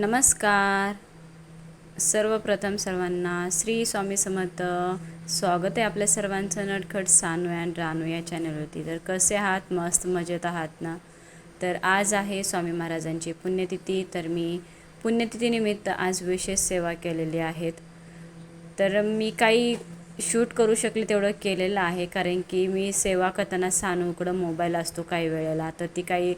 नमस्कार. सर्वप्रथम सर्वांना श्री स्वामी समर्थ स्वागत आहे आपल्या सर्वांचं नटखट सानू अँड रानू या चॅनलवरती. तर कसे आहात? मस्त मजेत आहात ना? तर आज आहे स्वामी महाराजांची पुण्यतिथी. तर मी पुण्यतिथीनिमित्त आज विशेष सेवा केलेली आहेत. तर मी काही शूट करू शकले तेवढं केलेलं आहे कारण की मी सेवा करताना सानूकडं मोबाईल असतो काही वेळेला. तर ती काही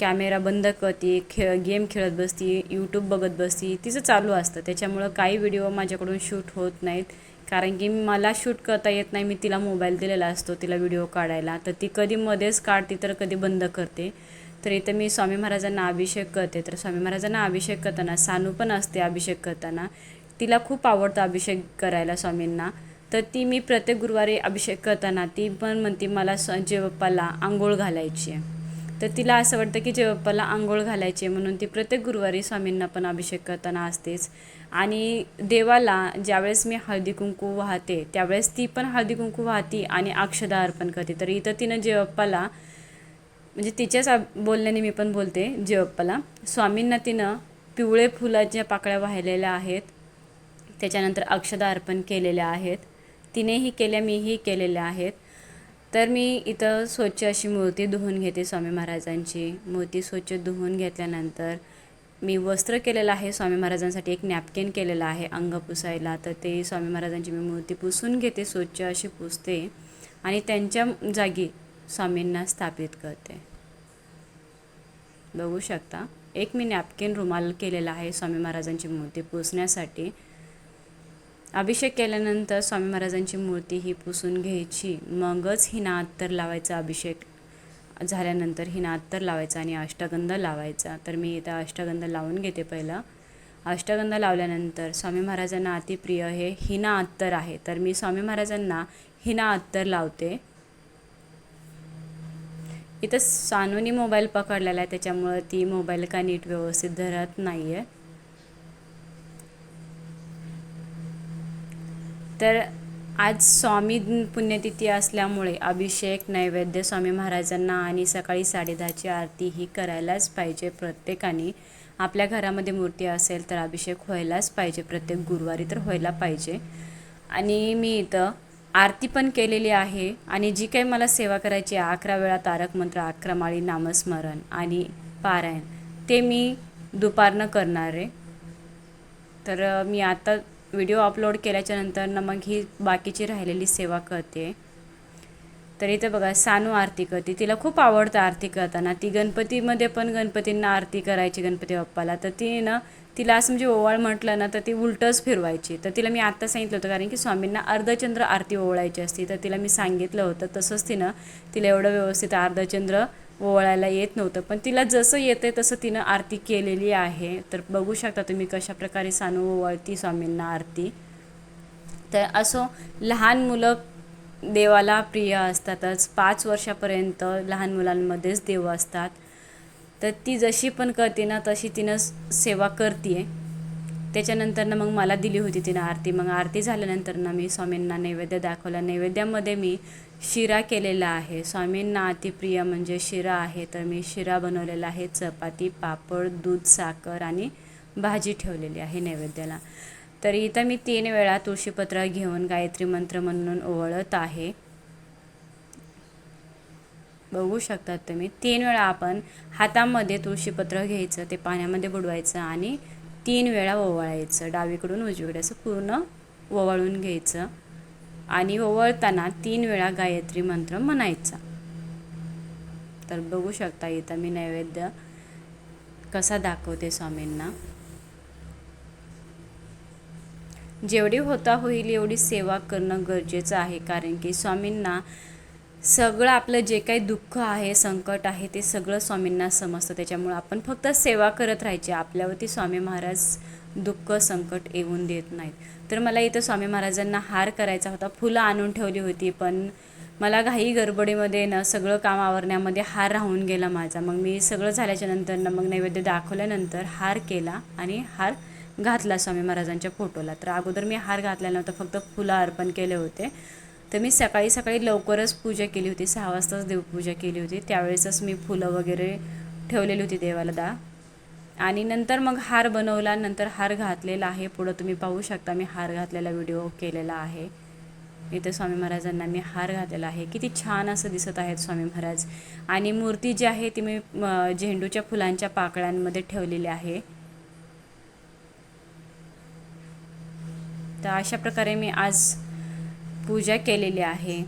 कॅमेरा बंद करते खेळ गेम खेळत बसती यूट्यूब बघत बसती तिचं चालू असतं. त्याच्यामुळं काही व्हिडिओ माझ्याकडून शूट होत नाहीत. कारण की मला शूट करता येत नाही मी तिला मोबाईल दिलेला असतो तिला व्हिडिओ काढायला. तर ती कधी मध्येच काढते तर कधी बंद करते. तर इथं मी स्वामी महाराजांना अभिषेक करते. तर स्वामी महाराजांना अभिषेक करताना सानू पण असते अभिषेक करताना. तिला खूप आवडतं अभिषेक करायला स्वामींना. तर ती मी प्रत्येक गुरुवारी अभिषेक करताना ती पण म्हणते मला स जेवप्पाला आंघोळ घालायची आहे. तर तिला असं वाटतं की जेवप्पाला आंघोळ घालायची आहे म्हणून ती प्रत्येक गुरुवारी स्वामींना पण अभिषेक करताना असतेच. आणि देवाला ज्यावेळेस मी हळदी कुंकू वाहते त्यावेळेस ती पण हळदी कुंकू वाहती आणि अक्षदा अर्पण करते. तर इथं तिनं जेवप्पाला म्हणजे तिच्याच बोलण्याने मी पण बोलते जेवप्पाला स्वामींना तिनं पिवळे फुलाच्या पाकळ्या वाहिलेल्या आहेत त्याच्यानंतर अक्षदा अर्पण केलेल्या आहेत तिनेही केल्या मीही केलेल्या आहेत. तर मी इथं स्वच्छ अशी मूर्ती धुवून घेते स्वामी महाराजांची. मूर्ती स्वच्छ धुवून घेतल्यानंतर मी वस्त्र केलेलं आहे स्वामी महाराजांसाठी एक नॅपकिन केलेलं आहे अंग पुसायला. तर ते स्वामी महाराजांची मी मूर्ती पुसून घेते स्वच्छ अशी पुसते आणि त्यांच्या जागी स्वामींना स्थापित करते. बघू शकता एक मी नॅपकिन रुमाल केलेला आहे स्वामी महाराजांची मूर्ती पुसण्यासाठी. अभिषेक केल्यानंतर स्वामी महाराजांची मूर्ती ही पुसून घ्यायची. मगच हिना अत्तर लावायचा अभिषेक झाल्यानंतर हिना अत्तर लावायचा आणि अष्टगंध लावायचा. तर मी इथं अष्टगंध लावून घेते पहिलं. अष्टगंध लावल्यानंतर स्वामी महाराजांना अतिप्रिय हे हिना अत्तर आहे. तर मी स्वामी महाराजांना हिना अत्तर लावते. इथं सानूनी मोबाईल पकडलेला आहे. त्याच्यामुळं ती मोबाईल का नीट व्यवस्थित धरत नाही आहे तर आज स्वामी पुण्यतिथी असल्यामुळे अभिषेक नैवेद्य स्वामी महाराजांना आणि सकाळी साडेदहाची आरती ही करायलाच पाहिजे प्रत्येकाने. आपल्या घरामध्ये मूर्ती असेल तर अभिषेक व्हायलाच पाहिजे प्रत्येक गुरुवारी तर व्हायला पाहिजे. आणि मी इथं आरती पण केलेली आहे आणि जी काही मला सेवा करायची आहे अकरा वेळा तारक मंत्र अकरा माळी नामस्मरण आणि पारायण ते मी दुपारनं करणार आहे. तर मी आता व्हिडिओ अपलोड केल्याच्यानंतर ना मग ही बाकीची राहिलेली सेवा करते. तर इथं बघा सानू आरती करते. तिला खूप आवडतं आरती करताना. ती गणपतीमध्ये पण गणपतींना आरती करायची गणपती बाप्पाला. तर ती ना तिला असं म्हणजे ओवाळ म्हटलं ना तर ती उलटंच फिरवायची. तर तिला मी आत्ता सांगितलं होतं कारण की स्वामींना अर्धचंद्र आरती ओवळायची असती. तर तिला मी सांगितलं होतं तसंच तिनं तिला एवढं व्यवस्थित अर्धचंद्र ओवळायला येत नव्हतं. पण तिला जसं येतं तसं तिनं आरती केलेली आहे. तर बघू शकता तुम्ही कशा प्रकारे सानू ओवाळती स्वामींना आरती. तर असो लहान मुलं देवाला प्रिय असतातच. पाच वर्षापर्यंत लहान मुलांमध्येच देव असतात. तर ती जशी पण करते ना तशी तिनं सेवा करते त्याच्यानंतर ना मग मला दिली होती तिनं आरती. मग आरती झाल्यानंतर ना मी स्वामींना नैवेद्य दाखवला. नैवेद्यामध्ये मी शिरा केलेला आहे. स्वामींना अतिप्रिय म्हणजे शिरा आहे तर मी शिरा बनवलेला आहे. चपाती पापड दूध साखर आणि भाजी ठेवलेली आहे नैवेद्याला. तर इथं मी तीन वेळा तुळशीपत्र घेऊन गायत्री मंत्र म्हणून ओवळत आहे. बघू शकतात तुम्ही तीन वेळा आपण हातामध्ये तुळशीपत्र घ्यायचं ते पाण्यामध्ये बुडवायचं आणि तीन वेळा ओवाळायचं डावीकडून उजवीकडे असं पूर्ण ओवाळून घ्यायचं आणि ओवळताना तीन वेळा गायत्री मंत्र म्हणायचा. तर बघू शकता इथं मी नैवेद्य कसा दाखवते स्वामींना. जेवढी होता होईल एवढी सेवा करणं गरजेचं आहे कारण की स्वामींना सगळं आपलं जे काही दुःख आहे संकट आहे ते सगळं स्वामींना समजतं. त्याच्यामुळं आपण फक्त सेवा करत राहायची. आपल्यावरती स्वामी महाराज दुःख संकट येऊन देत नाहीत. तर मला इथं स्वामी महाराजांना हार करायचा होता. फुलं आणून ठेवली होती पण मला घाई गडबडीमध्ये ना सगळं काम आवरण्यामध्ये हार राहून गेला माझा. मग मी सगळं झाल्याच्यानंतर ना मग नैवेद्य दाखवल्यानंतर हार केला आणि हार घातला स्वामी महाराजांच्या फोटोला. तर अगोदर मी हार घातला नव्हता फक्त फुलं अर्पण केले होते. तर मी सकाळी सकाळी लवकरच पूजा केली होती. सहा वाजताच देवपूजा केली होती. त्यावेळेसच मी फुलं वगैरे ठेवलेली होती देवाला दा. आणि नंतर मग हार बनवला. नंतर हार घातलेला आहे. पुढं तुम्ही पाहू शकता मी हार घातलेला व्हिडिओ केलेला आहे. इथे स्वामी महाराजांना मी हार घातलेला आहे. किती छान असं दिसत आहेत स्वामी महाराज. आणि मूर्ती जी आहे ती मी झेंडूच्या फुलांच्या पाकळ्यांमध्ये ठेवलेली आहे. तर अशा प्रकारे मी आज पूजा केलेली आहे.